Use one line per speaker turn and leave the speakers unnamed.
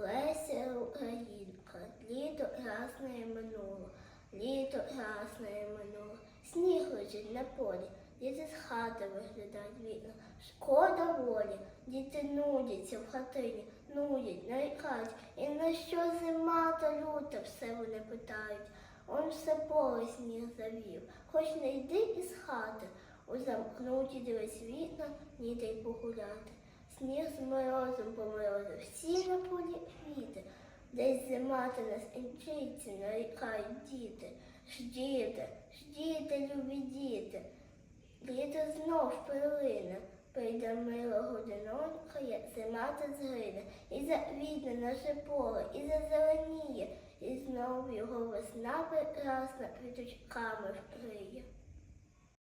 Леся Українка, літо ясне минуло, літо ясне минуло. Сніг лежить на полі, діти з хати виглядають вікна. Шкода волі, діти нудяться в хатині, нудять, нарікають. І на що зима та люта, все вони питають. Он все поле сніг завів, хоч не йди із хати, у замкнуті дивись вікна, ніде й погуляти. Сніг з морозом поморозив, всі на полі квіти, десь зима та нас інчиться, нарікають діти. Ждіте, ждіте, любі діти, літо знов перлине, прийде мила годинонька, як зима та згине, і завідне наше поле, і зазеленіє, і знов його весна прекрасна квіточками вкриє.